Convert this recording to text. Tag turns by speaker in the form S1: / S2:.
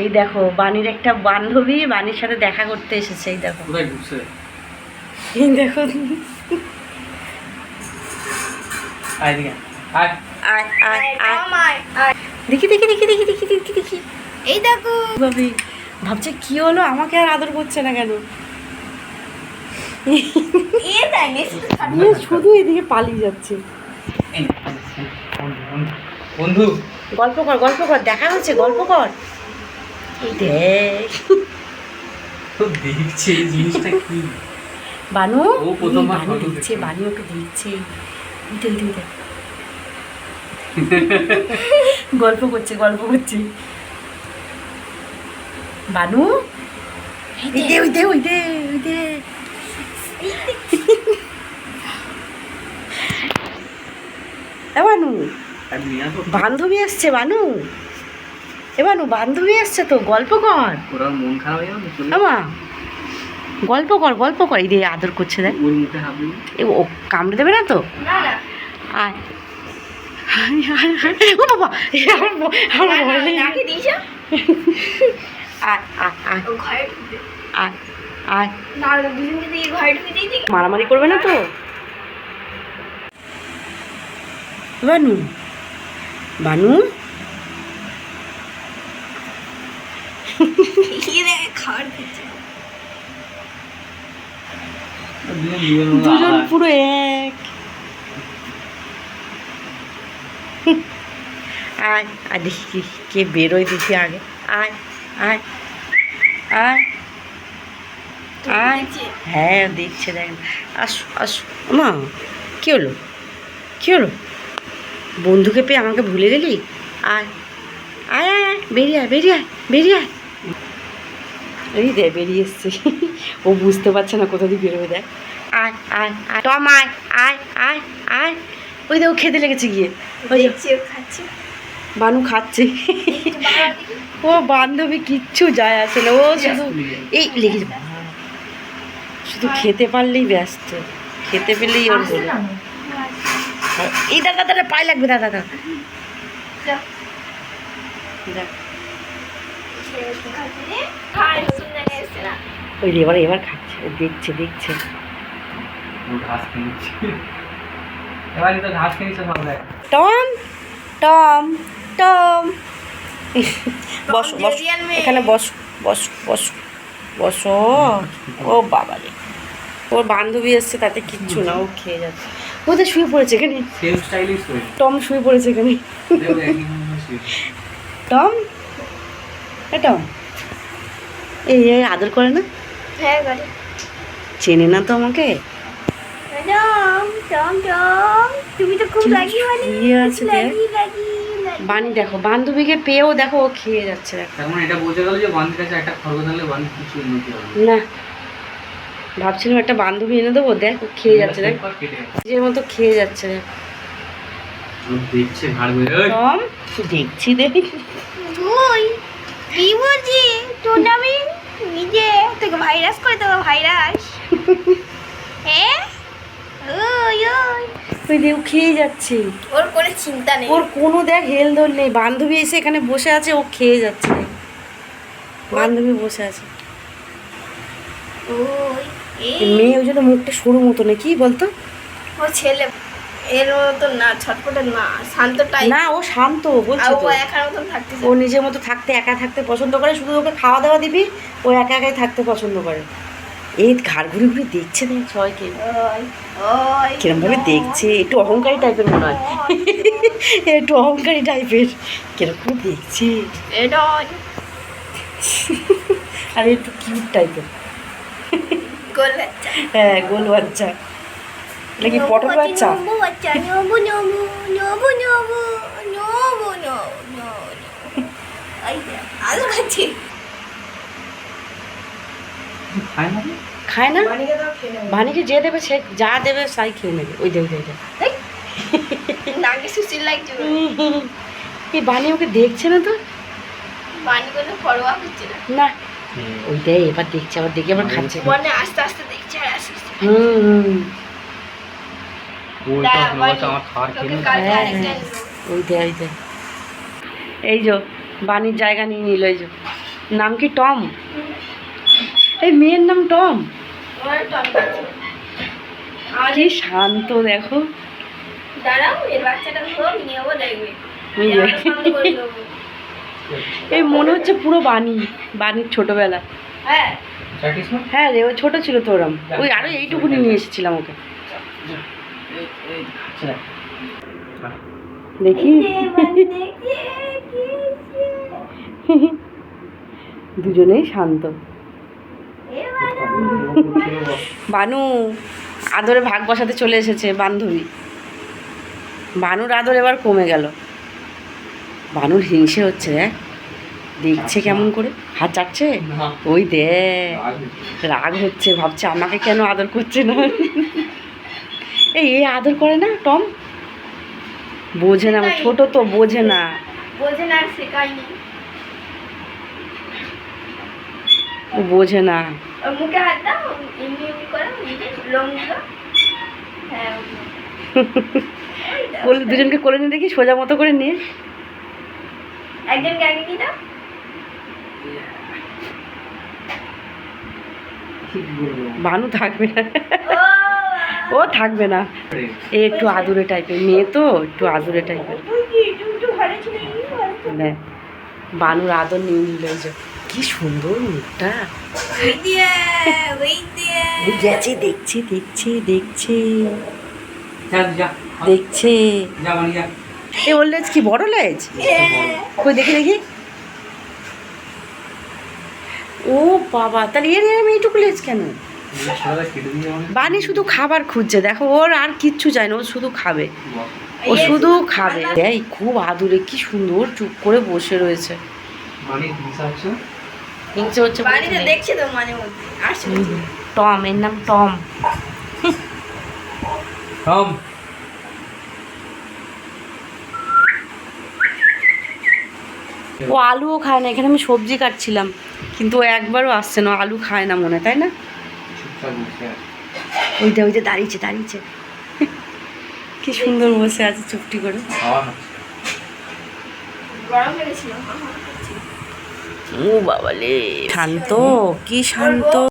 S1: এই দেখো বাণীর একটা বান্ধবী বাণীর সাথে দেখা করতে এসেছে এই দেখো। এই দেখো।
S2: আয় দিকে আয়।
S1: আয়। আয় আয়
S3: আমার আর
S1: দেখি দেখি দেখি দেখি দেখি দেখি দেখি
S3: এই দেখো।
S1: ভাবি ভাবছে কি হলো? আমাকে আর আদর করছে না কেন? শুধু এদিকে পালিয়ে যাচ্ছে।
S2: বন্ধু, বন্ধু, বন্ধু।
S1: গল্প কর গল্প কর দেখা হচ্ছে গল্প কর। দেখ
S2: দেখছে এই জিনিসটা কি?
S1: বানু বানু দেখছে। বানু ওকে দেখছে। দেখ দেখ গল্প করছে গল্প করছে। বানু? দে ওই দে ওই দে ওই দে বানু
S2: আর নিয়ে আসো
S1: বান্ধবী আসছে বানু। এ বানু বান্ধবী আসছে তো গল্প কর।
S2: মন খারাপ
S1: আমা গল্প কর গল্প কর। এই দে আদর করছে দেখ। ও কামড়ে দেবে না তো?
S3: না না
S1: আয় আয়, আয়, আয়। ও বাবা এ আমার ব- আমার ভয় লেগে গেছে।
S3: নাকি দিয়েছ
S1: আয় আয় আয়
S3: ও ঘরে ঢুকবে
S1: আয় আয়
S3: না দুজনকে দিয়ে ঘরে ঢুকে দিয়ে দিই
S1: মারামারি করবে না তো বানু বানু
S3: এই দেখে
S2: দুজন।
S1: পুরো এক। আয় আর দেখি কে বেরোয় দেখি আগে। আয় আয় আয় আয়। হ্যাঁ দেখছে দেখেন আসো আসো। মা, কী হলো? কী হলো? বন্ধুকে পেয়ে আমাকে ভুলে গেলি? আয় আয় আয় বেরিয়ে আয়, বেরিয়ে বেরিয়ে আয়। এই দে বেরিয়ে এসছে। ও বুঝতে পারছে না কোথা দিয়ে বেরোবে দেখ। আয় আয় আয়। টম আয় আয় আয় আয়। ওই দেখো খেতে লেগেছে গিয়ে।
S3: খাচ্ছে।
S1: বানু খাচ্ছে। ও বান্ধবী কিচ্ছু যায় আসে না। ও শুধু এই লেগে শুধু খেতে পারলেই ব্যস্ত। খেতে পেলেই ওর হলো এই দাদা দাদা পায়ে লাগবে দাদা দাদা। দেখ
S3: খেয়ে একটু খাচ্ছে রে। খায়, নতুন জায়গায় এসছে না।
S1: ওই রে, এবার এবার খাচ্ছে দেখছে দেখছে।
S2: ঘাস কিনেছি। তো ঘাস কিনেছে
S1: টম টম টম। বসো বসো। এখানে বসো বসো বসো বসো। ও বাবা রে। ওর বান্ধবী এসছে তাতে কিচ্ছু না। ও খেয়ে যাচ্ছে। ও তো শুয়ে পড়েছে এখানে? টম শুয়ে পড়েছে এখানে। টম? এ টম এই এই আদর করে না?
S3: হ্যাঁ।
S1: চেনে না তো আমাকে।
S3: তুমি তো খুব লাগি। লাগি লাগি।
S1: বানি দেখো বান্ধবীকে পেয়েও দেখো ও খেয়ে যাচ্ছে দেখো।
S2: তার এটা বোঝা গেল যে বান্ধবীর কাছে একটা খরগোশ আনলে বান্ধবী কিছু উন্নতি হবে
S1: না। ভাবছিলাম একটা বান্ধবী এনে দেবো দেখ ও খেয়ে যাচ্ছে দেখ। নিজের মতো খেয়ে যাচ্ছে দেখ।
S2: দেখছে
S1: দেখ।
S3: কি বলছি তোর নামে নিজে তোকে ভাইরাস করে দেবো ভাইরাস হ্যাঁ ওই
S1: ও খেয়ে যাচ্ছে।
S3: ওর কোনো চিন্তা নেই।
S1: ওর কোনো দেখ হেল দোল নেই। বান্ধবী এসে এখানে বসে আছে ও খেয়ে যাচ্ছে। বান্ধবী বসে আছে। মেয়ে ওই জন্য মুখটা সরু মতো না কি বলতো?
S3: ও ছেলে। এর মতো না ছটপটে না শান্ত টাইপ
S1: না ও শান্ত বলছি
S3: ও একার মতন থাকতে
S1: ও নিজের মতো থাকতে একা থাকতে পছন্দ করে শুধু ওকে খাওয়া দাওয়া দিবি ও একা একাই থাকতে পছন্দ করে। এই ঘাড় ঘুরে ঘুরে দেখছে
S3: ওই ওই।
S1: কিরম ভাবে দেখছে একটু অহংকারী টাইপের মনে হয়। একটু অহংকারী টাইপের কীরকম দেখছে।
S3: এটা
S1: আর একটু কিউট টাইপের
S3: গোল বাচ্চা।
S1: হ্যাঁ গোল বাচ্চা। এটা কি পটল
S3: আলু খাচ্ছি।
S2: খায় না
S1: ভানিকে যে দেবে সে যা দেবে তাই খেয়ে নেবে। ওই দেবে দেবে
S3: নাকে।
S1: এই বানি ওকে দেখছে না তো?
S3: বানি কোনো পরোয়া করছে না।
S1: না। ওই দেয় এবার দেখছে আবার দেখে আবার খাচ্ছে।
S3: মনে আস্তে আস্তে দেখছে আর আস্তে আস্তে
S1: হুম হুম।
S2: ওইটা হচ্ছে আমার খাওয়ার খেয়ে
S1: হ্যাঁ, হ্যাঁ। এই যো বানির জায়গা নিয়ে নিল এই যো। নাম কি টম? এই মেয়ের নাম টম। কি শান্ত দেখো। এই মনে হচ্ছে পুরো বাণী বাণীর ছোটবেলা।
S3: হ্যাঁ।
S1: হ্যাঁ রে ও ছোট ছিল তো ওরম ওই আরও এইটুকুনি নিয়ে এসেছিলাম ওকে। দেখি। দুজনেই শান্ত। বানু আদরে ভাগ বসাতে চলে এসেছে বান্ধবী। বানুর আদর এবার কমে গেল। বানুর হিংসে হচ্ছে দেখ দেখছে কেমন করে? হাত চাটছে ওই দেখ রাগ হচ্ছে ভাবছে আমাকে কেন আদর করছে না? এই এ আদর করে না টম? বোঝে না ছোট তো বোঝে না।
S3: বোঝে না আর শেখায়নি।
S1: ও বোঝে না।
S3: মুখে হাত দাও এমনি এমনি করো লোমগুলো হ্যাঁ।
S1: কোলে দুজনকে কোলে নিয়ে দেখি সোজা মতো করে নিয়ে।
S3: একজনকে আগে কি
S1: বানু থাকবে না।
S3: ও
S1: থাকবে না। এ একটু আদুরে টাইপের মেয়ে তো, একটু আদুরে টাইপের বানুর আদর নিয়ে নিল যে। কি সুন্দর মুখটা। গেছে দেখছে দেখছে দেখছে। দেখছে। এ ওর লেজ কি, বড় লেজ কই, দেখি দেখি। ও বাবা, তাহলে এর এরম এইটুকু লেজ কেন? বানি শুধু খাবার খুঁজছে দেখো ওর আর কিচ্ছু চাই না ও শুধু খাবে। ও শুধু খাবে। এই খুব আদুরে কি সুন্দর চুপ করে বসে রয়েছে।
S2: মানে হিংসা হচ্ছে
S3: তো।
S1: টম এর নাম টম।
S2: টম।
S1: ও আলুও খায় না এখানে আমি সবজি কাটছিলাম কিন্তু ও একবারও আসছে না আলু খায় না মনে তাই না? ওইটা ওইটা দাঁড়িয়েছে দাঁড়িয়েছে কি সুন্দর বসে আছে চুপটি করে। ও বাবালে শান্ত কি শান্ত